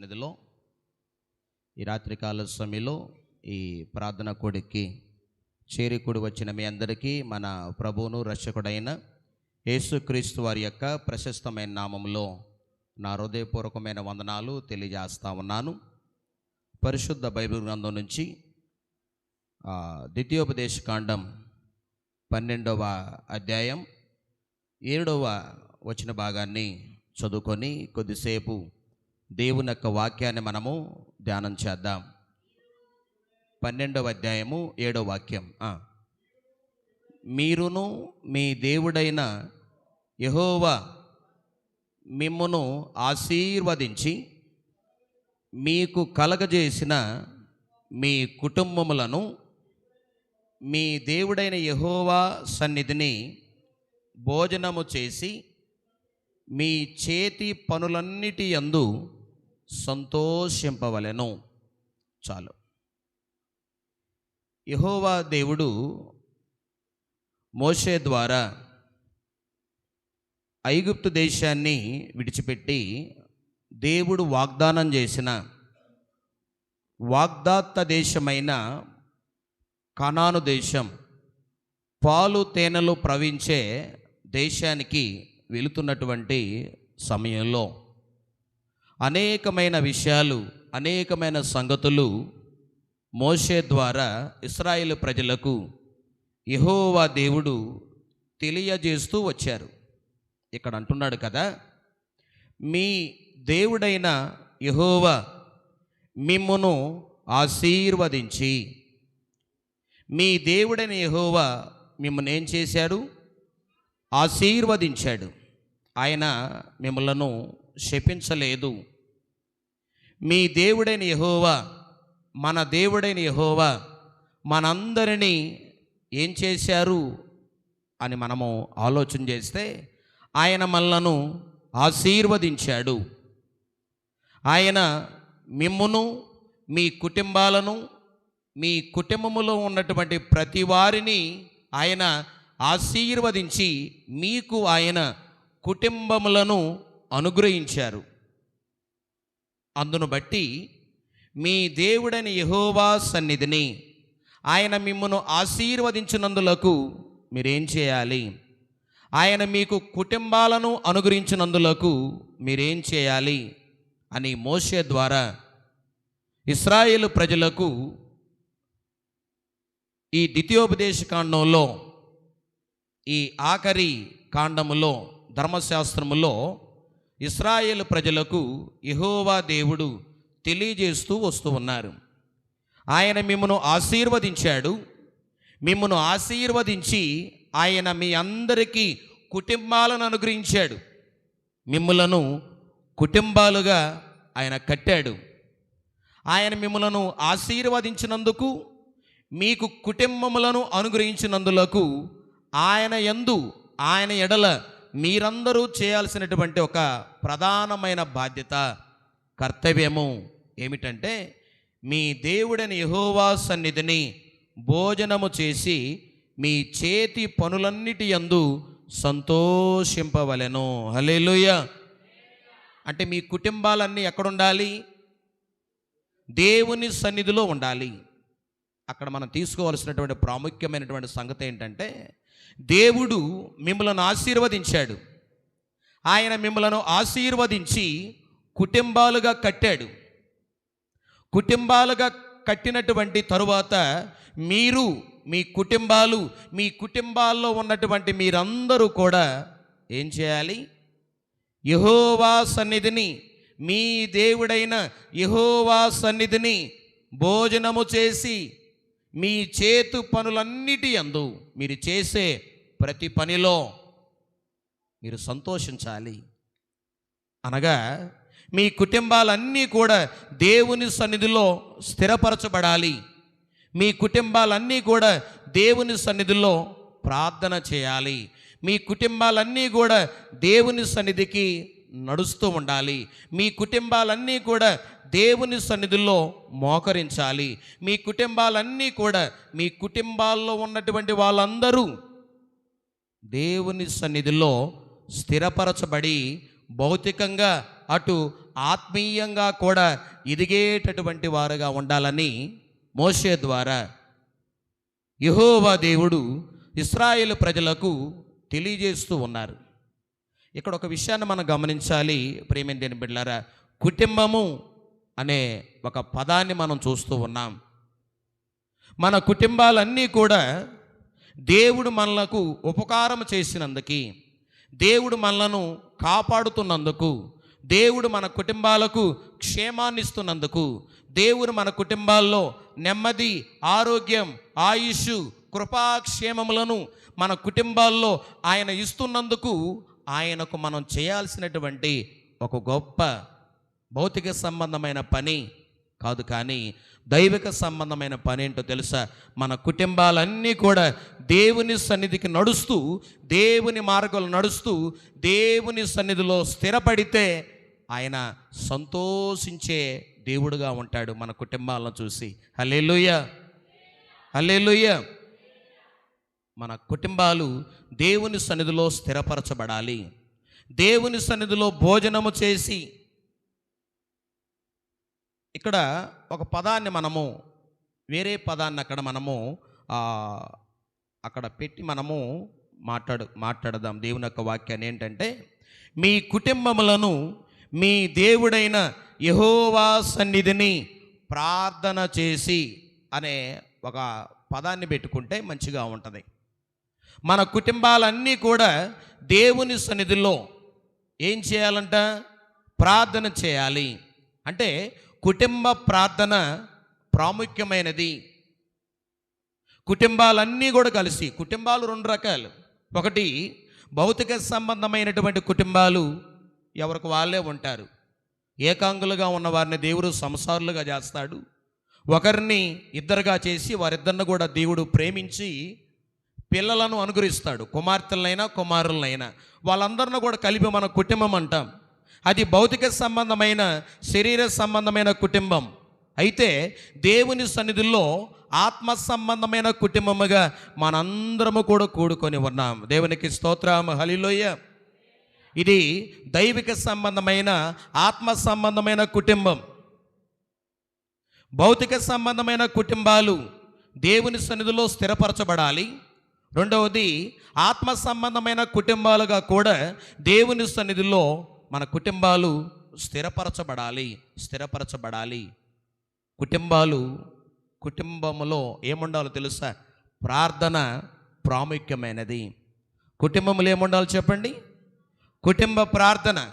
సన్నిధిలో ఈ రాత్రికాల సమయంలో ఈ ప్రార్థన కూడికి చేరికుడు వచ్చిన మీ అందరికీ మన ప్రభువును రక్షకుడైన యేసుక్రీస్తు వారి యొక్క ప్రశస్తమైన నామంలో నా హృదయపూర్వకమైన వందనాలు తెలియజేస్తా ఉన్నాను. పరిశుద్ధ బైబిల్ గ్రంథం నుంచి ద్వితీయోపదేశ కాండం పన్నెండవ అధ్యాయం ఏడవ వచ్చిన భాగాన్ని చదువుకొని కొద్దిసేపు దేవుని యొక్క వాక్యాన్ని మనము ధ్యానం చేద్దాం. పన్నెండవ అధ్యాయము ఏడవ వాక్యం. మీరును మీ దేవుడైన యహోవా మిమ్మును ఆశీర్వదించి మీకు కలగజేసిన మీ కుటుంబములను మీ దేవుడైన యహోవా సన్నిధిని భోజనము చేసి మీ చేతి పనులన్నిటి యందు సంతోషింపవలెను. చాలు. యహోవా దేవుడు మోషే ద్వారా ఐగుప్తు దేశాన్ని విడిచిపెట్టి దేవుడు వాగ్దానం చేసిన వాగ్దాత్త దేశమైన కనాను దేశం పాలు తేనెలు ప్రవహించే దేశానికి వెళుతున్నటువంటి సమయంలో అనేకమైన విషయాలు అనేకమైన సంగతులు మోషే ద్వారా ఇస్రాయేల్ ప్రజలకు యహోవా దేవుడు తెలియజేస్తూ వచ్చారు. ఇక్కడ అంటున్నాడు కదా మీ దేవుడైన యహోవా మిమ్మును ఆశీర్వదించి మీ దేవుడైన యహోవా మిమ్మల్ని ఏం చేశాడు? ఆశీర్వదించాడు. ఆయన మిమ్మలను శపించలేదు. మీ దేవుడైన యహోవా మన దేవుడైన యహోవా మనందరినీ ఏం చేశారు అని మనము ఆలోచన చేస్తే ఆయన మనలను ఆశీర్వదించాడు. ఆయన మిమ్మును మీ కుటుంబాలను మీ కుటుంబములో ఉన్నటువంటి ప్రతి వారిని ఆయన ఆశీర్వదించి మీకు ఆయన కుటుంబములను అనుగ్రహించారు. అందును బట్టి మీ దేవుడని యెహోవా సన్నిధిని ఆయన మిమ్మను ఆశీర్వదించినందులకు మీరేం చేయాలి? ఆయన మీకు కుటుంబాలను అనుగ్రహించినందులకు మీరేం చేయాలి? అని మోషే ద్వారా ఇస్రాయేల్ ప్రజలకు ఈ ద్వితీయోపదేశ కాండంలో ఈ ఆఖరి కాండములో ధర్మశాస్త్రములో ఇస్రాయేల్ ప్రజలకు యెహోవా దేవుడు తెలియజేస్తూ వస్తూ ఉన్నారు. ఆయన మిమ్మను ఆశీర్వదించాడు. మిమ్మను ఆశీర్వదించి ఆయన మీ అందరికీ కుటుంబాలను అనుగ్రహించాడు. మిమ్మలను కుటుంబాలుగా ఆయన కట్టాడు. ఆయన మిమ్మలను ఆశీర్వదించినందుకు మీకు కుటుంబములను అనుగ్రహించినందులకు ఆయన యందు ఆయన ఎడల మీరందరూ చేయాల్సినటువంటి ఒక ప్రధానమైన బాధ్యత కర్తవ్యము ఏమిటంటే మీ దేవుడని యహోవా సన్నిధిని భోజనము చేసి మీ చేతి పనులన్నిటి యందు సంతోషింపవలెను. హలేలుయ అంటే మీ కుటుంబాలన్నీ ఎక్కడుండాలి? దేవుని సన్నిధిలో ఉండాలి. అక్కడ మనం తీసుకోవాల్సినటువంటి ప్రాముఖ్యమైనటువంటి సంగతి ఏంటంటే దేవుడు మిమ్మలను ఆశీర్వదించాడు. ఆయన మిమ్మలను ఆశీర్వదించి కుటుంబాలుగా కట్టాడు. కుటుంబాలుగా కట్టినటువంటి తరువాత మీరు మీ కుటుంబాలు మీ కుటుంబాల్లో ఉన్నటువంటి మీరందరూ కూడా ఏం చేయాలి? యహోవా సన్నిధిని మీ దేవుడైన యహోవా సన్నిధిని భోజనము చేసి మీ చేతు పనులన్నిటి అందు మీరు చేసే ప్రతి పనిలో మీరు సంతోషించాలి. అనగా మీ కుటుంబాలన్నీ కూడా దేవుని సన్నిధిలో స్థిరపరచబడాలి. మీ కుటుంబాలన్నీ కూడా దేవుని సన్నిధిలో ప్రార్థన చేయాలి. మీ కుటుంబాలన్నీ కూడా దేవుని సన్నిధికి నడుస్తూ ఉండాలి. మీ కుటుంబాలన్నీ కూడా దేవుని సన్నిధిలో మోకరించాలి. మీ కుటుంబాలన్నీ కూడా మీ కుటుంబాల్లో ఉన్నటువంటి వాళ్ళందరూ దేవుని సన్నిధిలో స్థిరపరచబడి భౌతికంగా అటు ఆత్మీయంగా కూడా ఎదిగేటటువంటి వారుగా ఉండాలని మోషే ద్వారా యహోవా దేవుడు ఇస్రాయేల్ ప్రజలకు తెలియజేస్తూ ఉన్నారు. ఇక్కడ ఒక విషయాన్ని మనం గమనించాలి. ప్రేమేందేని బిడ్డారా కుటుంబము అనే ఒక పదాన్ని మనం చూస్తూ ఉన్నాం. మన కుటుంబాలన్నీ కూడా దేవుడు మనలకు ఉపకారం చేసినందుకు దేవుడు మనలను కాపాడుతున్నందుకు దేవుడు మన కుటుంబాలకు క్షేమాన్ని ఇస్తున్నందుకు దేవుడు మన కుటుంబాల్లో నెమ్మది ఆరోగ్యం ఆయుష్ కృపాక్షేమములను మన కుటుంబాల్లో ఆయన ఇస్తున్నందుకు ఆయనకు మనం చేయాల్సినటువంటి ఒక గొప్ప భౌతిక సంబంధమైన పని కాదు కానీ దైవిక సంబంధమైన పని ఏంటో తెలుసా? మన కుటుంబాలన్నీ కూడా దేవుని సన్నిధికి నడుస్తూ దేవుని మార్గంలో నడుస్తూ దేవుని సన్నిధిలో స్థిరపడితే ఆయన సంతోషించే దేవుడుగా ఉంటాడు మన కుటుంబాలను చూసి. హల్లెలూయ! హల్లెలూయ! మన కుటుంబాలు దేవుని సన్నిధిలో స్థిరపరచబడాలి. దేవుని సన్నిధిలో భోజనము చేసి ఇక్కడ ఒక పదాన్ని మనము వేరే పదాన్ని అక్కడ మనము అక్కడ పెట్టి మనము మాట్లాడు మాట్లాడదాం దేవుని యొక్క వాక్యాన్ని. ఏంటంటే మీ కుటుంబములను మీ దేవుడైన యహోవా సన్నిధిని ప్రార్థన చేసి అనే ఒక పదాన్ని పెట్టుకుంటే మంచిగా ఉంటుంది. మన కుటుంబాలన్నీ కూడా దేవుని సన్నిధిలో ఏం చేయాలంట? ప్రార్థన చేయాలి. అంటే కుటుంబ ప్రార్థన ప్రాముఖ్యమైనది. కుటుంబాలన్నీ కూడా కలిసి కుటుంబాలు రెండు రకాలు. ఒకటి భౌతిక సంబంధమైనటువంటి కుటుంబాలు ఎవరికి వాళ్ళే ఉంటారు. ఏకాంగులుగా ఉన్న వారిని దేవుడు సంసారులుగా చేస్తాడు. ఒకరిని ఇద్దరుగా చేసి వారిద్దరిని కూడా దేవుడు ప్రేమించి పిల్లలను అనుగ్రహిస్తాడు. కుమార్తెలనైనా కుమారులనైనా. వాళ్ళందరిని కూడా కలిపి మన కుటుంబం అంటాం. అది భౌతిక సంబంధమైన శరీర సంబంధమైన కుటుంబం. అయితే దేవుని సన్నిధిలో ఆత్మ సంబంధమైన కుటుంబముగా మనందరము కూడా కూడుకొని ఉన్నాం. దేవునికి స్తోత్రం హలిలోయ ఇది దైవిక సంబంధమైన ఆత్మ సంబంధమైన కుటుంబం. భౌతిక సంబంధమైన కుటుంబాలు దేవుని సన్నిధిలో స్థిరపరచబడాలి. రెండవది ఆత్మ సంబంధమైన కుటుంబాలుగా కూడా దేవుని సన్నిధిలో మన కుటుంబాలు స్థిరపరచబడాలి స్థిరపరచబడాలి. కుటుంబాలు కుటుంబంలో ఏముండాలో తెలుసా? ప్రార్థన ప్రాముఖ్యమైనది. కుటుంబంలో ఏముండాలో చెప్పండి? కుటుంబ ప్రార్థన.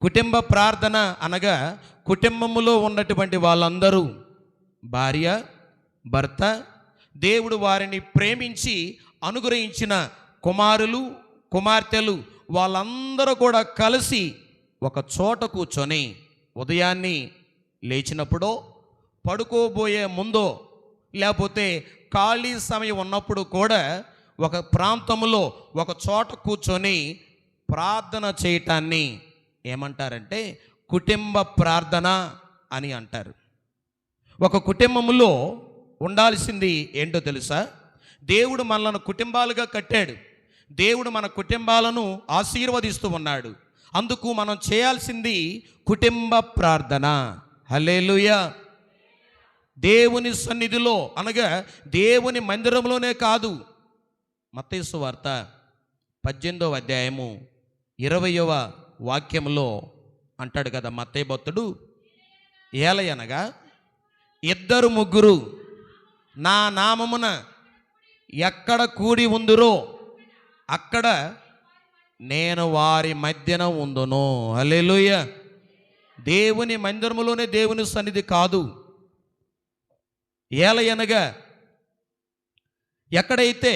కుటుంబ ప్రార్థన అనగా కుటుంబములో ఉన్నటువంటి వాళ్ళందరూ భార్య భర్త దేవుడు వారిని ప్రేమించి అనుగ్రహించిన కుమారులు కుమార్తెలు వాళ్ళందరూ కూడా కలిసి ఒక చోట కూర్చొని ఉదయాన్ని లేచినప్పుడో పడుకోబోయే ముందో లేకపోతే ఖాళీ సమయం ఉన్నప్పుడు కూడా ఒక ప్రాంతంలో ఒక చోట కూర్చొని ప్రార్థన చేయటాన్ని ఏమంటారంటే కుటుంబ ప్రార్థన అని అంటారు. ఒక కుటుంబంలో ఉండాల్సింది ఏంటో తెలుసా? దేవుడు మనలను కుటుంబాలుగా కట్టాడు. దేవుడు మన కుటుంబాలను ఆశీర్వదిస్తూ ఉన్నాడు. అందుకు మనం చేయాల్సింది కుటుంబ ప్రార్థన. హలేలుయా దేవుని సన్నిధిలో అనగా దేవుని మందిరంలోనే కాదు. మతేసు వార్త పద్దెనిమిదవ అధ్యాయము ఇరవయవ వాక్యంలో అంటాడు కదా మత్తయ్య భక్తుడు ఏలయనగా ఇద్దరు ముగ్గురు నా నామమున ఎక్కడ కూడి ఉందిరో అక్కడ నేను వారి మధ్యన ఉందును. హల్లెలూయ. దేవుని మందిరములోనే దేవుని సన్నిధి కాదు. ఏలయనగా ఎక్కడైతే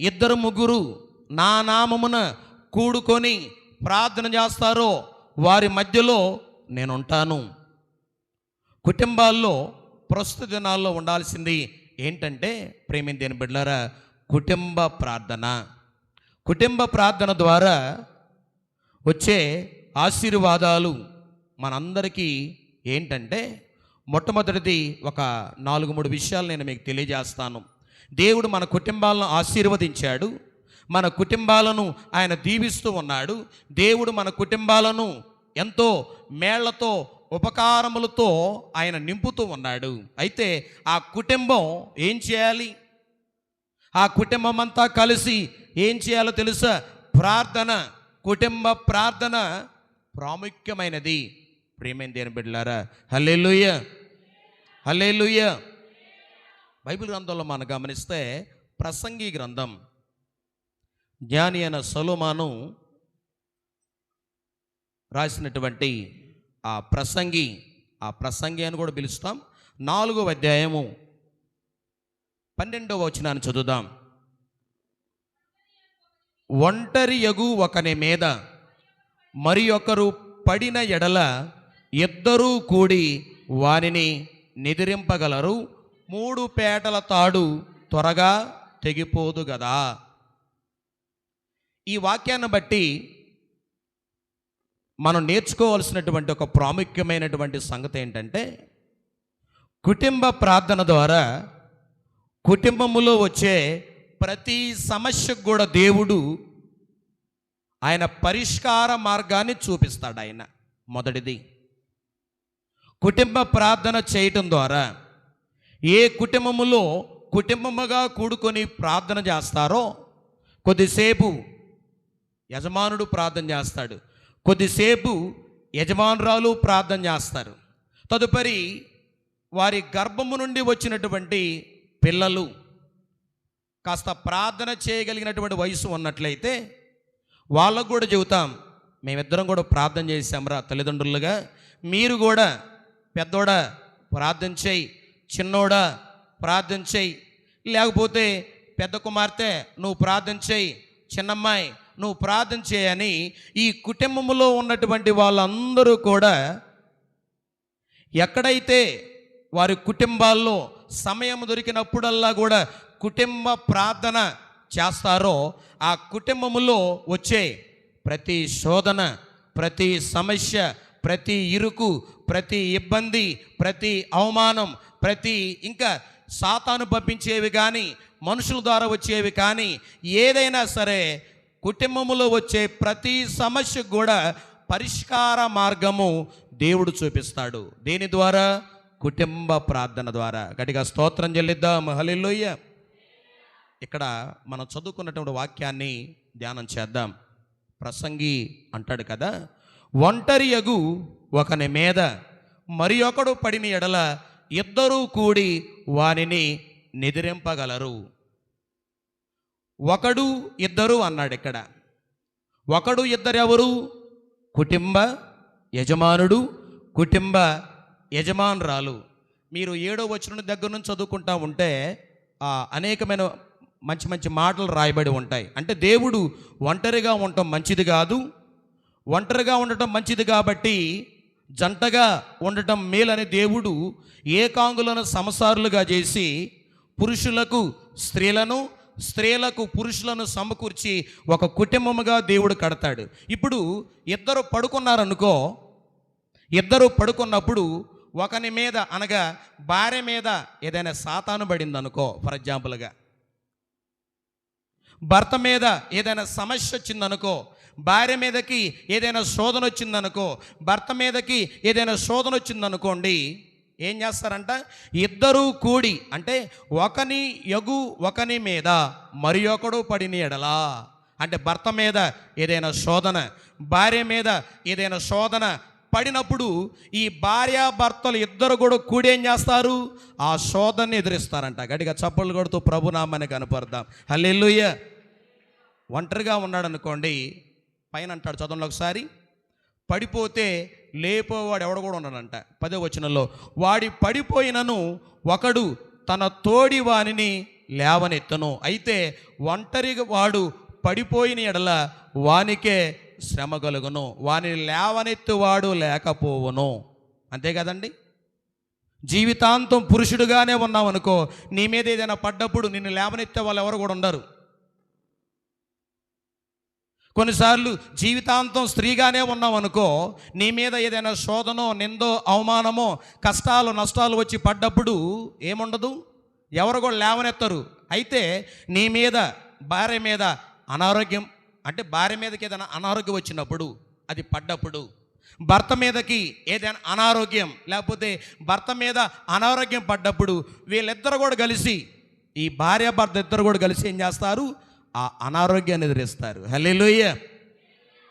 ఇద్దరు ముగ్గురు నా నామమున కూడుకొని ప్రార్థన చేస్తారో వారి మధ్యలో నేనుంటాను. కుటుంబాల్లో ప్రస్తుత దినాల్లో ఉండాల్సింది ఏంటంటే ప్రేమిని దేని బిడ్డలారా కుటుంబ ప్రార్థన. కుటుంబ ప్రార్థన ద్వారా వచ్చే ఆశీర్వాదాలు మనందరికీ ఏంటంటే మొట్టమొదటిది ఒక నాలుగు మూడు విషయాలు నేను మీకు తెలియజేస్తాను. దేవుడు మన కుటుంబాలను ఆశీర్వదించాడు. మన కుటుంబాలను ఆయన దీవిస్తూ ఉన్నాడు. దేవుడు మన కుటుంబాలను ఎంతో మేళ్ళతో ఉపకారములతో ఆయన నింపుతూ ఉన్నాడు. అయితే ఆ కుటుంబం ఏం చేయాలి? ఆ కుటుంబం అంతా కలిసి ఏం చేయాలో తెలుసా? ప్రార్థన కుటుంబ ప్రార్థన ప్రాముఖ్యమైనది. ప్రేమైన దేని బిడ్డలారా హల్లెలూయ హల్లెలూయ. బైబిల్ గ్రంథంలో మనం గమనిస్తే ప్రసంగి గ్రంథం జ్ఞాని అయిన సలోమాను రాసినటువంటి ఆ ప్రసంగి ఆ ప్రసంగి అని కూడా పిలుస్తాం. నాలుగవ అధ్యాయము పన్నెండవ వచనాన్ని చదువుదాం. ఒంటరి యగు ఒకని మీద మరి ఒకరు పడిన ఎడల ఇద్దరూ కూడి వారిని నిదిరింపగలరు. మూడు పేటల తాడు త్వరగా తెగిపోదు గదా. ఈ వాక్యాన్ని బట్టి మనం నేర్చుకోవాల్సినటువంటి ఒక ప్రాముఖ్యమైనటువంటి సంగతి ఏంటంటే కుటుంబ ప్రార్థన ద్వారా కుటుంబములో వచ్చే ప్రతి సమస్యకు కూడా దేవుడు ఆయన పరిష్కార మార్గాన్ని చూపిస్తాడు ఆయన మొదటిది. కుటుంబ ప్రార్థన చేయటం ద్వారా ఏ కుటుంబములో కుటుంబముగా కూడుకొని ప్రార్థన చేస్తారో కొద్దిసేపు యజమానుడు ప్రార్థన చేస్తాడు. కొద్దిసేపు యజమానురాలు ప్రార్థన చేస్తారు. తదుపరి వారి గర్భము నుండి వచ్చినటువంటి పిల్లలు కాస్త ప్రార్థన చేయగలిగినటువంటి వయసు ఉన్నట్లయితే వాళ్ళకు కూడా చెబుతాం మేమిద్దరం కూడా ప్రార్థన చేసాంరా తల్లిదండ్రులుగా. మీరు కూడా పెద్దోడా ప్రార్థన చేయి చిన్నోడా ప్రార్థన చేయి. లేకపోతే పెద్ద కుమార్తె నువ్వు ప్రార్థన చేయి చిన్నమ్మాయి నువ్వు ప్రార్థన చేయని ఈ కుటుంబంలో ఉన్నటువంటి వాళ్ళందరూ కూడా ఎక్కడైతే వారి కుటుంబాల్లో సమయం దొరికినప్పుడల్లా కూడా కుటుంబ ప్రార్థన చేస్తారో ఆ కుటుంబములో వచ్చే ప్రతి శోధన ప్రతి సమస్య ప్రతి ఇరుకు ప్రతి ఇబ్బంది ప్రతి అవమానం ప్రతి ఇంకా సాతాను పంపించేవి కానీ మనుషుల ద్వారా వచ్చేవి కానీ ఏదైనా సరే కుటుంబములో వచ్చే ప్రతి సమస్యకు కూడా పరిష్కార మార్గము దేవుడు చూపిస్తాడు. దేని ద్వారా? కుటుంబ ప్రార్థన ద్వారా. గట్టిగా స్తోత్రం చెల్లిద్దాం. హల్లెలూయ. ఇక్కడ మనం చదువుకున్నటువంటి వాక్యాన్ని ధ్యానం చేద్దాం. ప్రసంగి అంటాడు కదా ఒంటరి యగు ఒకని మీద మరి ఒకడు పడిన ఎడల ఇద్దరూ కూడి వానిని నిదిరింపగలరు. ఒకడు ఇద్దరు అన్నాడు ఇక్కడ. ఒకడు ఇద్దరు ఎవరు? కుటుంబ యజమానుడు కుటుంబ యజమానురాలు. మీరు ఏడో వచ్చిన దగ్గర నుంచి చదువుకుంటా ఉంటే ఆ, అనేకమైన మంచి మంచి మాటలు రాయబడి ఉంటాయి. అంటే దేవుడు ఒంటరిగా ఉండటం మంచిది కాదు. ఒంటరిగా ఉండటం మంచిది కాబట్టి జంటగా ఉండటం మేలని దేవుడు ఏకాంగులను సమసారులుగా చేసి పురుషులకు స్త్రీలను స్త్రీలకు పురుషులను సమకూర్చి ఒక కుటుంబముగా దేవుడు కడతాడు. ఇప్పుడు ఇద్దరు పడుకున్నారనుకో ఇద్దరు పడుకున్నప్పుడు ఒకని మీద అనగా భార్య మీద ఏదైనా సాతాను పడింది అనుకో ఫర్ ఎగ్జాంపుల్గా భర్త మీద ఏదైనా సమస్య వచ్చిందనుకో భార్య మీదకి ఏదైనా శోధన వచ్చిందనుకో భర్త మీదకి ఏదైనా శోధన వచ్చిందనుకోండి ఏం చేస్తారంట? ఇద్దరూ కూడి అంటే ఒకని యగు ఒకని మీద మరి ఒకడు పడిన ఎడలా. అంటే భర్త మీద ఏదైనా శోధన భార్య మీద ఏదైనా శోధన పడినప్పుడు ఈ భార్య భర్తలు ఇద్దరు కూడా కూడి ఏం చేస్తారు? ఆ శోధనని ఎదురిస్తారంట. గట్టిగా చప్పట్లు కొడుతూ ప్రభునామాన్ని కనపడదాం హల్లెల్లుయ్య ఒంటరిగా ఉన్నాడు అనుకోండి పైన అంటాడు చదవండి ఒకసారి. పడిపోతే లేపోవాడు ఎవడు కూడా ఉన్నాడంట పదే వచనంలో వాడి పడిపోయినను ఒకడు తన తోడి వానిని లేవనెత్తను. అయితే ఒంటరిగా వాడు పడిపోయిన ఎడల వానికే శ్రమ కలుగును వాని లేవనెత్తువాడు లేకపోవును. అంతే కదండి? జీవితాంతం పురుషుడుగానే ఉన్నావనుకో నీ మీద ఏదైనా పడ్డప్పుడు నిన్ను లేవనెత్తే వాళ్ళు ఎవరు కూడా ఉండరు. కొన్నిసార్లు జీవితాంతం స్త్రీగానే ఉన్నాం అనుకో నీ మీద ఏదైనా శోధనో నిందో అవమానమో కష్టాలు నష్టాలు వచ్చి పడ్డప్పుడు ఏముండదు? ఎవరు కూడా లేవనెత్తరు. అయితే నీ మీద భార్య మీద అనారోగ్యం అంటే భార్య మీదకి ఏదైనా అనారోగ్యం వచ్చినప్పుడు అది పడ్డప్పుడు భర్త మీదకి ఏదైనా అనారోగ్యం లేకపోతే భర్త మీద అనారోగ్యం పడ్డప్పుడు వీళ్ళిద్దరు కూడా కలిసి ఈ భార్య భర్త ఇద్దరు కూడా కలిసి ఏం చేస్తారు? ఆ అనారోగ్యాన్ని ఎదిరిస్తారు. హల్లెలూయా.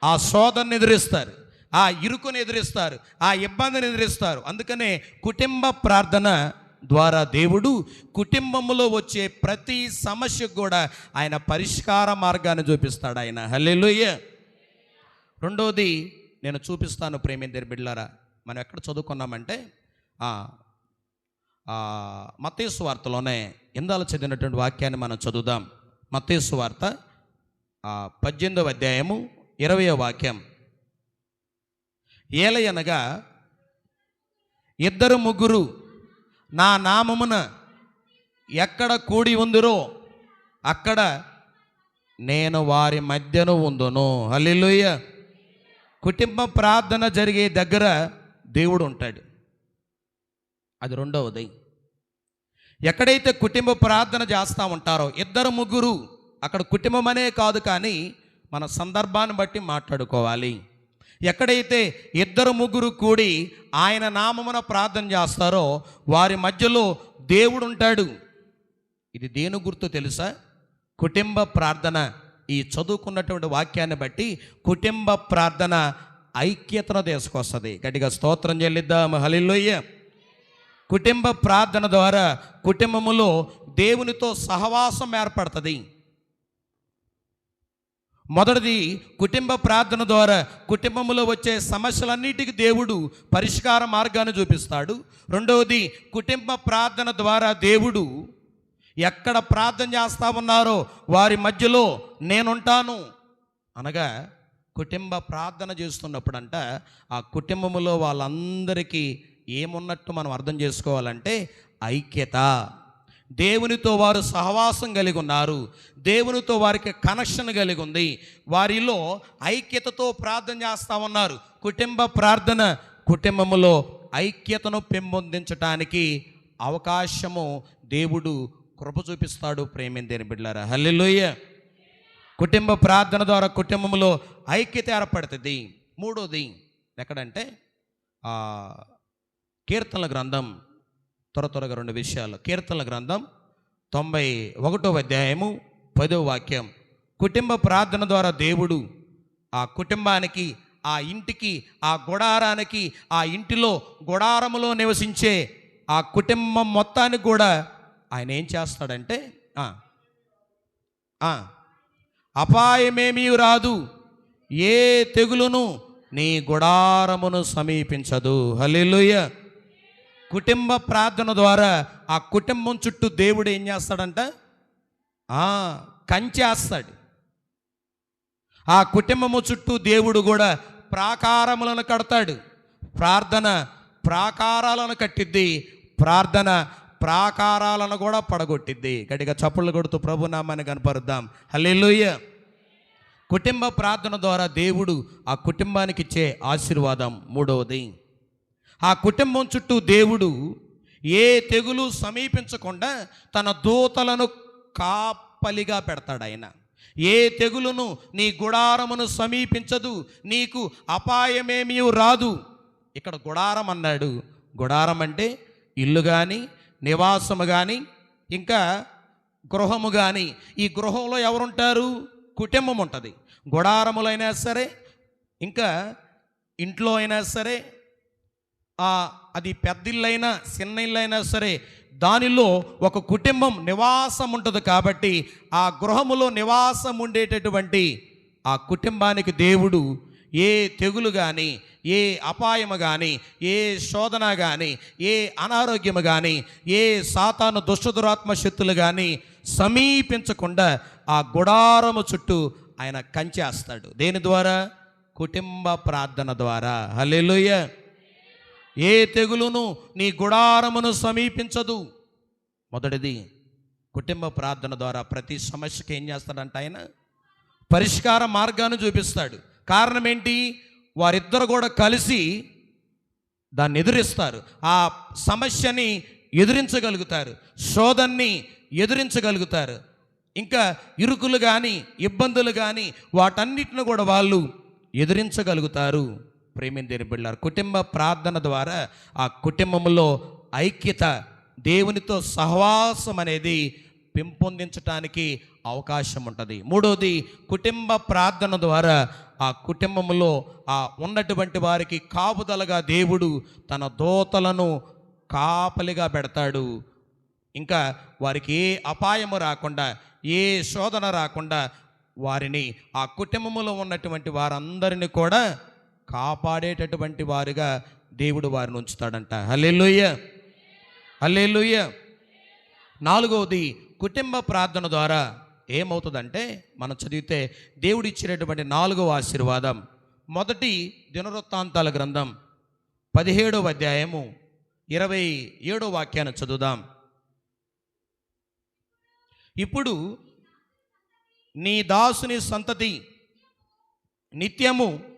ఆ శోధనని ఎదిరిస్తారు. ఆ ఇరుకుని ఎదిరిస్తారు. ఆ ఇబ్బందిని ఎదిరిస్తారు. అందుకనే కుటుంబ ప్రార్థన ద్వారా దేవుడు కుటుంబంలో వచ్చే ప్రతి సమస్యకు కూడా ఆయన పరిష్కార మార్గాన్ని చూపిస్తాడు ఆయన. హల్లెలుయ్య రెండోది నేను చూపిస్తాను ప్రేమేందర్ బిడ్లారా మనం ఎక్కడ చదువుకున్నామంటే మత్తేసు వార్తలోనే చదివినటువంటి వాక్యాన్ని మనం చదువుదాం. మత్తేసు వార్త పద్దెనిమిదవ అధ్యాయము ఇరవయో వాక్యం. ఏలయనగా ఇద్దరు ముగ్గురు నా నామమున ఎక్కడ కూడి ఉందిరో అక్కడ నేను వారి మధ్యను ఉందును. హల్లెలూయ! కుటుంబ ప్రార్థన జరిగే దగ్గర దేవుడు ఉంటాడు. అది రెండవది. ఎక్కడైతే కుటుంబ ప్రార్థన చేస్తూ ఉంటారో ఇద్దరు ముగ్గురు అక్కడ కుటుంబం అనే కాదు కానీ మన సందర్భాన్ని బట్టి మాట్లాడుకోవాలి. ఎక్కడైతే ఇద్దరు ముగ్గురు కూడి ఆయన నామమున ప్రార్థన చేస్తారో వారి మధ్యలో దేవుడు ఉంటాడు. ఇది దేని గుర్తు తెలుసా? కుటుంబ ప్రార్థన. ఈ చదువుకున్నటువంటి వాక్యాన్ని బట్టి కుటుంబ ప్రార్థన ఐక్యతను తీసుకొస్తుంది. గట్టిగా స్తోత్రం చెల్లిద్దాం. హలిలోయ్య కుటుంబ ప్రార్థన ద్వారా కుటుంబములో దేవునితో సహవాసం ఏర్పడుతుంది. మొదటిది కుటుంబ ప్రార్థన ద్వారా కుటుంబంలో వచ్చే సమస్యలన్నిటికీ దేవుడు పరిష్కార మార్గాన్ని చూపిస్తాడు. రెండవది కుటుంబ ప్రార్థన ద్వారా దేవుడు ఎక్కడ ప్రార్థన చేస్తా ఉన్నారో వారి మధ్యలో నేనుంటాను అనగా కుటుంబ ప్రార్థన చేస్తున్నప్పుడంట ఆ కుటుంబంలో వాళ్ళందరికీ ఏమున్నట్టు మనం అర్థం చేసుకోవాలంటే ఐక్యత. దేవునితో వారు సహవాసం కలిగి ఉన్నారు. దేవునితో వారికి కనెక్షన్ కలిగి ఉంది. వారిలో ఐక్యతతో ప్రార్థన చేస్తూ ఉన్నారు. కుటుంబ ప్రార్థన కుటుంబములో ఐక్యతను పెంపొందించడానికి అవకాశము దేవుడు కృప చూపిస్తాడు. ప్రేమిందేని బిడ్డారా హల్లెలూయ. కుటుంబ ప్రార్థన ద్వారా కుటుంబంలో ఐక్యత ఏర్పడుతుంది. మూడోది ఎక్కడంటే కీర్తనల గ్రంథం త్వర త్వరగా రెండు విషయాలు. కీర్తనల గ్రంథం తొంభై ఒకటో అధ్యాయము పదో వాక్యం. కుటుంబ ప్రార్థన ద్వారా దేవుడు ఆ కుటుంబానికి ఆ ఇంటికి ఆ గుడారానికి ఆ ఇంటిలో గుడారములో నివసించే ఆ కుటుంబం మొత్తానికి కూడా ఆయన ఏం చేస్తాడంటే అపాయమేమీ రాదు. ఏ తెగులును నీ గుడారమును సమీపించదు. హల్లెలూయ. కుటుంబ ప్రార్థన ద్వారా ఆ కుటుంబం చుట్టూ దేవుడు ఏం చేస్తాడంట? కంచేస్తాడు. ఆ కుటుంబము చుట్టూ దేవుడు కూడా ప్రాకారములను కడతాడు. ప్రార్థన ప్రాకారాలను కట్టిద్ది ప్రార్థన ప్రాకారాలను కూడా పడగొట్టిద్ది. గట్టిగా చప్పుళ్ళు కొడుతూ ప్రభునామాన్ని కనపరుద్దాం. హల్లెలూయ. కుటుంబ ప్రార్థన ద్వారా దేవుడు ఆ కుటుంబానికి ఇచ్చే ఆశీర్వాదం. మూడవది ఆ కుటుంబం చుట్టూ దేవుడు ఏ తెగులు సమీపించకుండా తన దూతలను కాపలిగా పెడతాడు ఆయన. ఏ తెగులును నీ గుడారమును సమీపించదు నీకు అపాయమేమీ రాదు. ఇక్కడ గుడారం అన్నాడు. గుడారం అంటే ఇల్లు కానీ నివాసము కానీ ఇంకా గృహము కానీ ఈ గృహంలో ఎవరుంటారు? కుటుంబం ఉంటుంది. గుడారములైనా సరే ఇంకా ఇంట్లో అయినా సరే అది పెద్ద ఇల్లైనా చిన్న ఇల్లైనా సరే దానిలో ఒక కుటుంబం నివాసం ఉంటుంది కాబట్టి ఆ గృహములో నివాసం ఉండేటటువంటి ఆ కుటుంబానికి దేవుడు ఏ తెగులు కానీ ఏ అపాయము కానీ ఏ శోధన కానీ ఏ అనారోగ్యము కానీ ఏ సాతాను దుష్టదురాత్మ శక్తులు కానీ సమీపించకుండా ఆ గుడారము చుట్టూ ఆయన కంచేస్తాడు. దేని ద్వారా? కుటుంబ ప్రార్థన ద్వారా. హలే ఏ తెగులును నీ గుడారమును సమీపించదు. మొదటిది కుటుంబ ప్రార్థన ద్వారా ప్రతి సమస్యకి ఏం చేస్తాడంట ఆయన? పరిష్కార మార్గాన్ని చూపిస్తాడు. కారణం ఏంటి? వారిద్దరు కూడా కలిసి దాన్ని ఎదురిస్తారు. ఆ సమస్యని ఎదిరించగలుగుతారు. శోధన్ని ఎదిరించగలుగుతారు. ఇంకా ఇరుకులు కానీ ఇబ్బందులు కానీ వాటన్నిటిని కూడా వాళ్ళు ఎదిరించగలుగుతారు. ప్రేమిని దేని బిడ్డారు కుటుంబ ప్రార్థన ద్వారా ఆ కుటుంబంలో ఐక్యత దేవునితో సహవాసం అనేది పెంపొందించటానికి అవకాశం ఉంటుంది. మూడోది కుటుంబ ప్రార్థన ద్వారా ఆ కుటుంబంలో ఆ ఉన్నటువంటి వారికి కాపుదలగా దేవుడు తన దోతలను కాపలిగా పెడతాడు. ఇంకా వారికి ఏ అపాయము రాకుండా ఏ శోధన రాకుండా వారిని ఆ కుటుంబంలో ఉన్నటువంటి వారందరిని కూడా కాపాడేటటువంటి వారుగా దేవుడు వారిని ఉంచుతాడంట. హల్లెలూయ. హల్లెలూయ. నాలుగవది కుటుంబ ప్రార్థన ద్వారా ఏమవుతుందంటే మనం చదివితే దేవుడు ఇచ్చినటువంటి నాలుగవ ఆశీర్వాదం. మొదటి దినవృత్తాంతాల గ్రంథం పదిహేడవ అధ్యాయము ఇరవై ఏడో వాక్యాన్ని చదువుదాం. ఇప్పుడు నీ దాసుని సంతతి నిత్యము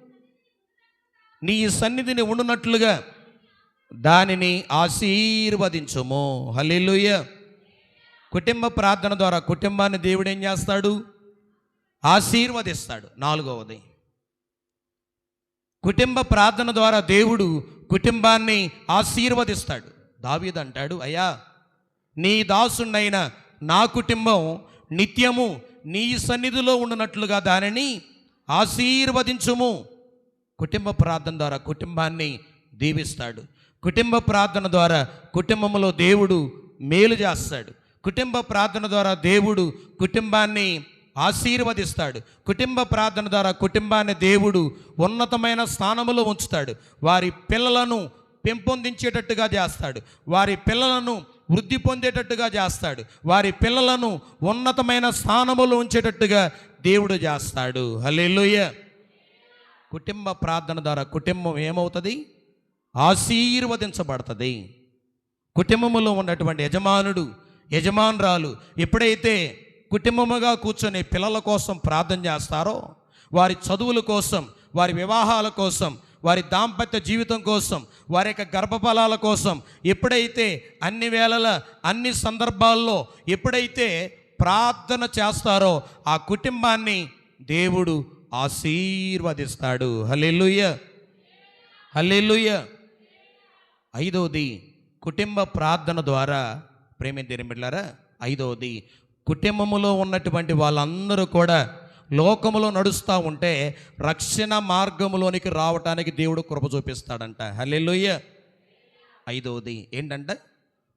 నీ సన్నిధిని ఉండునట్లుగా దానిని ఆశీర్వదించుము. హల్లెలూయ. కుటుంబ ప్రార్థన ద్వారా కుటుంబాన్ని దేవుడు ఏం చేస్తాడు? ఆశీర్వదిస్తాడు. నాలుగవది. కుటుంబ ప్రార్థన ద్వారా దేవుడు కుటుంబాన్ని ఆశీర్వదిస్తాడు. దావీద్ అంటాడు అయ్యా నీ దాసునైన నా కుటుంబం నిత్యము నీ సన్నిధిలో ఉన్నట్లుగా దానిని ఆశీర్వదించుము. కుటుంబ ప్రార్థన ద్వారా కుటుంబాన్ని దీవిస్తాడు. కుటుంబ ప్రార్థన ద్వారా కుటుంబంలో దేవుడు మేలు చేస్తాడు. కుటుంబ ప్రార్థన ద్వారా దేవుడు కుటుంబాన్ని ఆశీర్వదిస్తాడు. కుటుంబ ప్రార్థన ద్వారా కుటుంబాన్ని దేవుడు ఉన్నతమైన స్థానములో ఉంచుతాడు. వారి పిల్లలను పెంపొందించేటట్టుగా చేస్తాడు. వారి పిల్లలను వృద్ధి పొందేటట్టుగా చేస్తాడు. వారి పిల్లలను ఉన్నతమైన స్థానములో ఉంచేటట్టుగా దేవుడు చేస్తాడు. హల్లెలూయ! కుటుంబ ప్రార్థన ద్వారా కుటుంబం ఏమవుతుంది? ఆశీర్వదించబడుతుంది. కుటుంబంలో ఉన్నటువంటి యజమానుడు యజమానురాలు ఎప్పుడైతే కుటుంబముగా కూర్చొని పిల్లల కోసం ప్రార్థన చేస్తారో వారి చదువుల కోసం వారి వివాహాల కోసం వారి దాంపత్య జీవితం కోసం వారి యొక్క గర్భఫలాల కోసం ఎప్పుడైతే అన్ని వేళల అన్ని సందర్భాల్లో ఎప్పుడైతే ప్రార్థన చేస్తారో ఆ కుటుంబాన్ని దేవుడు ఆశీర్వదిస్తాడు. హల్లెలూయ. హల్లెలూయ. ఐదవది కుటుంబ ప్రార్థన ద్వారా ప్రేమ బిడ్డారా ఐదవది కుటుంబములో ఉన్నటువంటి వాళ్ళందరూ కూడా లోకములో నడుస్తూ ఉంటే రక్షణ మార్గములోనికి రావటానికి దేవుడు కృప చూపిస్తాడంట. హలెలుయ్య ఐదవది ఏంటంటే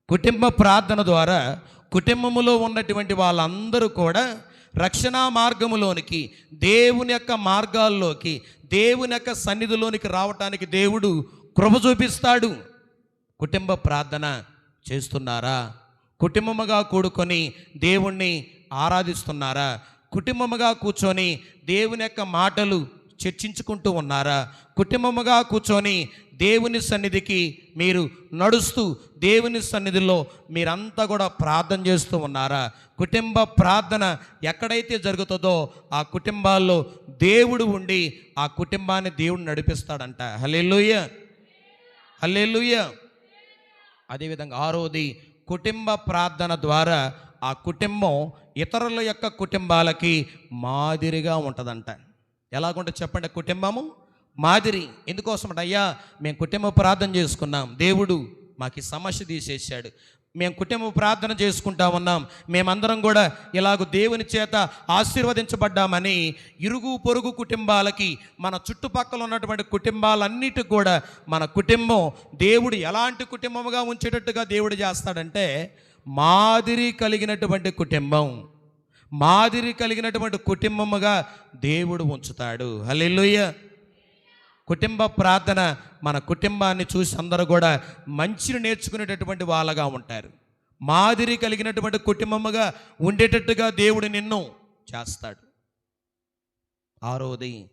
కుటుంబ ప్రార్థన ద్వారా కుటుంబములో ఉన్నటువంటి వాళ్ళందరూ కూడా రక్షణ మార్గములోనికి దేవుని యొక్క మార్గాల్లోకి దేవుని యొక్క సన్నిధిలోనికి రావటానికి దేవుడు కృప చూపిస్తాడు. కుటుంబ ప్రార్థన చేస్తున్నారా? కుటుంబముగా కూడుకొని దేవుణ్ణి ఆరాధిస్తున్నారా? కుటుంబముగా కూర్చొని దేవుని యొక్క మాటలు చర్చించుకుంటూ ఉన్నారా? కుటుంబముగా కూర్చొని దేవుని సన్నిధికి మీరు నడుస్తూ దేవుని సన్నిధిలో మీరంతా కూడా ప్రార్థన చేస్తూ ఉన్నారా? కుటుంబ ప్రార్థన ఎక్కడైతే జరుగుతుందో ఆ కుటుంబాల్లో దేవుడు ఉండి ఆ కుటుంబాన్ని దేవుడు నడిపిస్తాడంట. హల్లెలూయ. హల్లెలూయ. అదేవిధంగా ఆరోది కుటుంబ ప్రార్థన ద్వారా ఆ కుటుంబం ఇతరుల యొక్క కుటుంబాలకి మాదిరిగా ఉంటుందంట. ఎలాగుంటే చెప్పండి కుటుంబము? మాదిరి. ఎందుకోసం అయ్యా మేము కుటుంబ ప్రార్థన చేసుకున్నాం. దేవుడు మాకు సమస్య తీసేసాడు మేము కుటుంబ ప్రార్థన చేసుకుంటా ఉన్నాం. మేమందరం కూడా ఇలాగ దేవుని చేత ఆశీర్వదించబడ్డామని ఇరుగు పొరుగు కుటుంబాలకి మన చుట్టుపక్కల ఉన్నటువంటి కుటుంబాలన్నిటికి కూడా మన కుటుంబం దేవుడు ఎలాంటి కుటుంబముగా ఉంచేటట్టుగా దేవుడు చేస్తాడంటే మాదిరి కలిగినటువంటి కుటుంబం. మాదిరి కలిగినటువంటి కుటుంబముగా దేవుడు ఉంచుతాడు. హల్లెలూయ. కుటుంబ ప్రార్థన మన కుటుంబాన్ని చూసి అందరూ కూడా మంచిని నేర్చుకునేటటువంటి వాళ్ళగా ఉంటారు. మాదిరి కలిగినటువంటి కుటుంబముగా ఉండేటట్టుగా దేవుడు నిన్ను చేస్తాడు. ఆరోది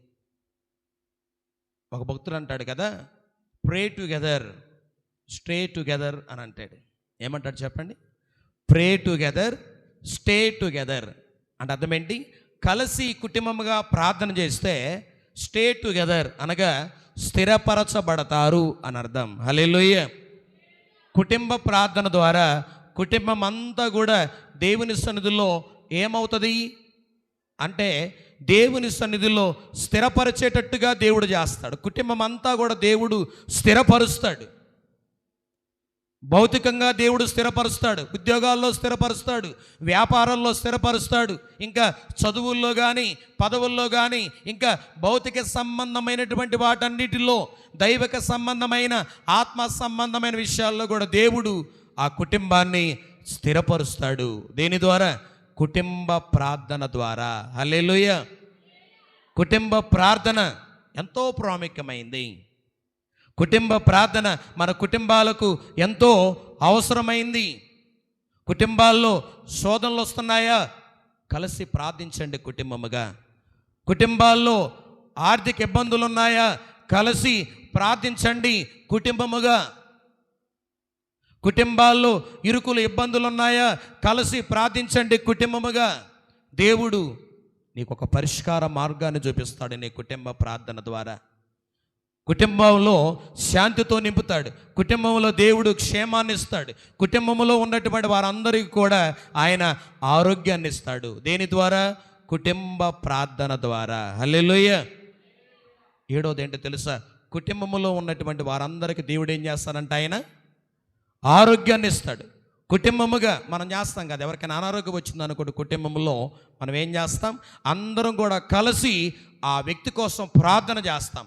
ఒక భక్తుడు అంటాడు కదా ప్రే టుగెదర్ స్టే టుగెదర్ అని అంటాడు. ఏమంటాడు చెప్పండి? ప్రే టుగెదర్ స్టే టుగెదర్ అంటే అర్థం ఏంటి? కలిసి కుటుంబముగా ప్రార్థన చేస్తే స్టే టుగెదర్ అనగా స్థిరపరచబడతారు అని అర్థం. హల్లెలూయ. కుటుంబ ప్రార్థన ద్వారా కుటుంబం అంతా కూడా దేవుని సన్నిధిలో ఏమవుతుంది? అంటే దేవుని సన్నిధిలో స్థిరపరిచేటట్టుగా దేవుడు చేస్తాడు. కుటుంబం అంతా కూడా దేవుడు స్థిరపరుస్తాడు. భౌతికంగా దేవుడు స్థిరపరుస్తాడు ఉద్యోగాల్లో స్థిరపరుస్తాడు వ్యాపారాల్లో స్థిరపరుస్తాడు ఇంకా చదువుల్లో కానీ పదవుల్లో కానీ ఇంకా భౌతిక సంబంధమైనటువంటి వాటన్నిటిలో దైవిక సంబంధమైన ఆత్మ సంబంధమైన విషయాల్లో కూడా దేవుడు ఆ కుటుంబాన్ని స్థిరపరుస్తాడు. దేని ద్వారా? కుటుంబ ప్రార్థన ద్వారా. హల్లెలూయ. కుటుంబ ప్రార్థన ఎంతో ప్రాముఖ్యమైంది. కుటుంబ ప్రార్థన మన కుటుంబాలకు ఎంతో అవసరమైంది. కుటుంబాల్లో శోధనలు వస్తున్నాయా? కలిసి ప్రార్థించండి కుటుంబముగా. కుటుంబాల్లో ఆర్థిక ఇబ్బందులు ఉన్నాయా? కలిసి ప్రార్థించండి కుటుంబముగా. కుటుంబాల్లో ఇరుకులు ఇబ్బందులు ఉన్నాయా? కలిసి ప్రార్థించండి కుటుంబముగా. దేవుడు నీకు ఒక పరిష్కార మార్గాన్ని చూపిస్తాడు నీ కుటుంబ ప్రార్థన ద్వారా. కుటుంబంలో శాంతితో నింపుతాడు. కుటుంబంలో దేవుడు క్షేమాన్ని ఇస్తాడు కుటుంబంలో ఉన్నటువంటి వారందరికీ కూడా ఆయన ఆరోగ్యాన్ని ఇస్తాడు. దేని ద్వారా? కుటుంబ ప్రార్థన ద్వారా. హల్లెలూయ. ఏడోది ఏంటో తెలుసా? కుటుంబంలో ఉన్నటువంటి వారందరికీ దేవుడు ఏం చేస్తాడంటే ఆయన ఆరోగ్యాన్ని ఇస్తాడు. కుటుంబముగా మనం చేస్తాం కదా. ఎవరికైనా అనారోగ్యం వచ్చింది అనుకోండి కుటుంబంలో మనం ఏం చేస్తాం? అందరం కూడా కలిసి ఆ వ్యక్తి కోసం ప్రార్థన చేస్తాం.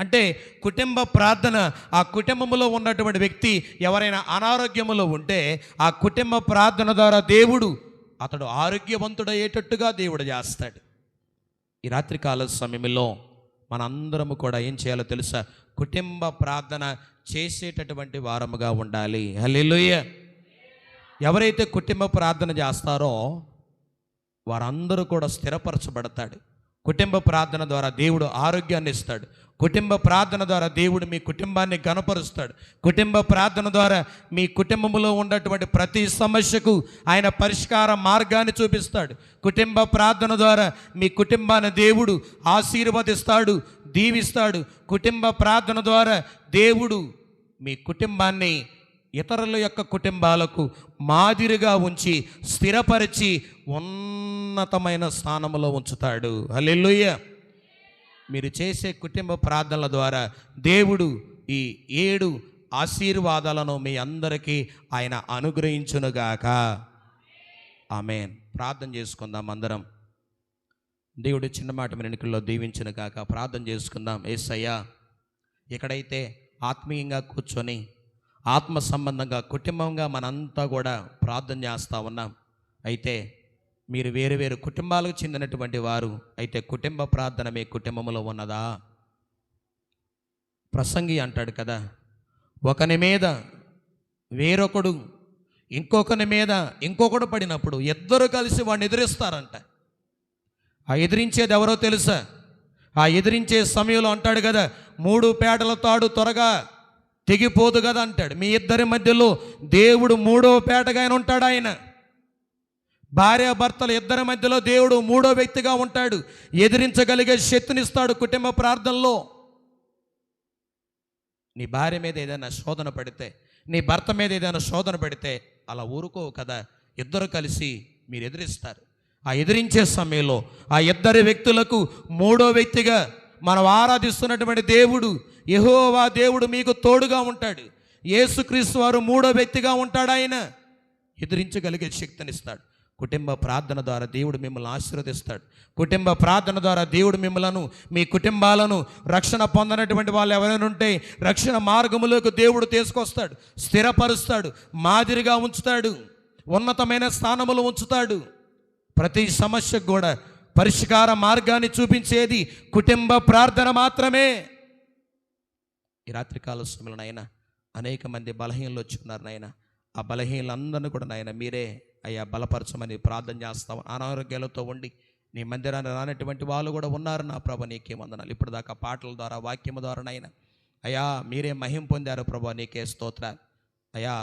అంటే కుటుంబ ప్రార్థన ఆ కుటుంబంలో ఉన్నటువంటి వ్యక్తి ఎవరైనా అనారోగ్యములో ఉంటే ఆ కుటుంబ ప్రార్థన ద్వారా దేవుడు అతడు ఆరోగ్యవంతుడయ్యేటట్టుగా దేవుడు చేస్తాడు. ఈ రాత్రికాల సమయంలో మనందరము కూడా ఏం చేయాలో తెలుసా? కుటుంబ ప్రార్థన చేసేటటువంటి వారముగా ఉండాలి. హల్లెలూయ! ఎవరైతే కుటుంబ ప్రార్థన చేస్తారో వారందరూ కూడా స్థిరపరచబడతాడు. కుటుంబ ప్రార్థన ద్వారా దేవుడు ఆరోగ్యాన్ని ఇస్తాడు. కుటుంబ ప్రార్థన ద్వారా దేవుడు మీ కుటుంబాన్ని గనపరుస్తాడు కుటుంబ ప్రార్థన ద్వారా మీ కుటుంబంలో ఉన్నటువంటి ప్రతి సమస్యకు ఆయన పరిష్కార మార్గాన్ని చూపిస్తాడు. కుటుంబ ప్రార్థన ద్వారా మీ కుటుంబాన్ని దేవుడు ఆశీర్వదిస్తాడు దీవిస్తాడు. కుటుంబ ప్రార్థన ద్వారా దేవుడు మీ కుటుంబాన్ని ఇతరుల యొక్క కుటుంబాలకు మాదిరిగా ఉంచి స్థిరపరిచి ఉన్నతమైన స్థానంలో ఉంచుతాడు. అల్లెల్లుయ్య మీరు చేసే కుటుంబ ప్రార్థనల ద్వారా దేవుడు ఈ ఏడు ఆశీర్వాదాలను మీ అందరికీ ఆయన అనుగ్రహించునుగాక. ఆమెన్. ప్రార్థన చేసుకుందాం అందరం. దేవుడు చిన్న మాట వెనుకల్లో దీవించును కాక ప్రార్థన చేసుకుందాం. ఏసయ్యా ఎక్కడైతే ఆత్మీయంగా కూర్చొని ఆత్మ సంబంధంగా కుటుంబంగా మనంతా కూడా ప్రార్థన చేస్తూ ఉన్నాం. అయితే మీరు వేరు వేరు కుటుంబాలకు చెందినటువంటి వారు అయితే కుటుంబ ప్రార్థన మీ కుటుంబంలో ఉన్నదా? ప్రసంగి అంటాడు కదా ఒకని మీద వేరొకడు ఇంకొకని మీద ఇంకొకడు పడినప్పుడు ఇద్దరు కలిసి వాడిని ఎదిరిస్తారంట. ఆ ఎదిరించేది ఎవరో తెలుసా? ఆ ఎదిరించే సమయంలో అంటాడు కదా మూడు పేటల తాడు త్వరగా తెగిపోదు కదా అంటాడు. మీ ఇద్దరి మధ్యలో దేవుడు మూడో పేటగా ఆయన ఉంటాడు ఆయన. భార్యాభర్తల ఇద్దరి మధ్యలో దేవుడు మూడో వ్యక్తిగా ఉంటాడు. ఎదిరించగలిగే శక్తినిస్తాడు కుటుంబ ప్రార్థనలో. నీ భార్య మీద ఏదైనా శోధన పడితే నీ భర్త మీద ఏదైనా శోధన పడితే అలా ఊరుకోవు కదా. ఇద్దరు కలిసి మీరు ఎదిరిస్తారు. ఆ ఎదిరించే సమయంలో ఆ ఇద్దరి వ్యక్తులకు మూడో వ్యక్తిగా మనం ఆరాధిస్తున్నటువంటి దేవుడు యహోవా దేవుడు మీకు తోడుగా ఉంటాడు. యేసుక్రీస్తు వారు మూడో వ్యక్తిగా ఉంటాడు ఆయన. ఎదిరించగలిగే శక్తినిస్తాడు. కుటుంబ ప్రార్థన ద్వారా దేవుడు మిమ్మల్ని ఆశీర్వదిస్తాడు. కుటుంబ ప్రార్థన ద్వారా దేవుడు మిమ్మలను మీ కుటుంబాలను రక్షణ పొందనటువంటి వాళ్ళు ఎవరైనా ఉంటే రక్షణ మార్గములోకి దేవుడు తీసుకొస్తాడు. స్థిరపరుస్తాడు. మాదిరిగా ఉంచుతాడు. ఉన్నతమైన స్థానములు ఉంచుతాడు. ప్రతి సమస్యకు కూడా పరిష్కార మార్గాన్ని చూపించేది కుటుంబ ప్రార్థన మాత్రమే. ఈ రాత్రికాల సమయంలో నాయన అనేక మంది బలహీనలు వచ్చి ఉన్నారు నాయన. ఆ బలహీనలందరినీ కూడా నాయన మీరే అయ్యా బలపరచమని ప్రార్థన చేస్తాం. అనారోగ్యాలతో ఉండి నీ మందిరాన్ని రానటువంటి వాళ్ళు కూడా ఉన్నారు నా ప్రభ నీకే వందనాలు. ఇప్పుడు దాకా పాటల ద్వారా వాక్యము ద్వారా నాయన అయ్యా మీరే మహిం పొందారు ప్రభా నీకే స్తోత్రాలు. అయ్యా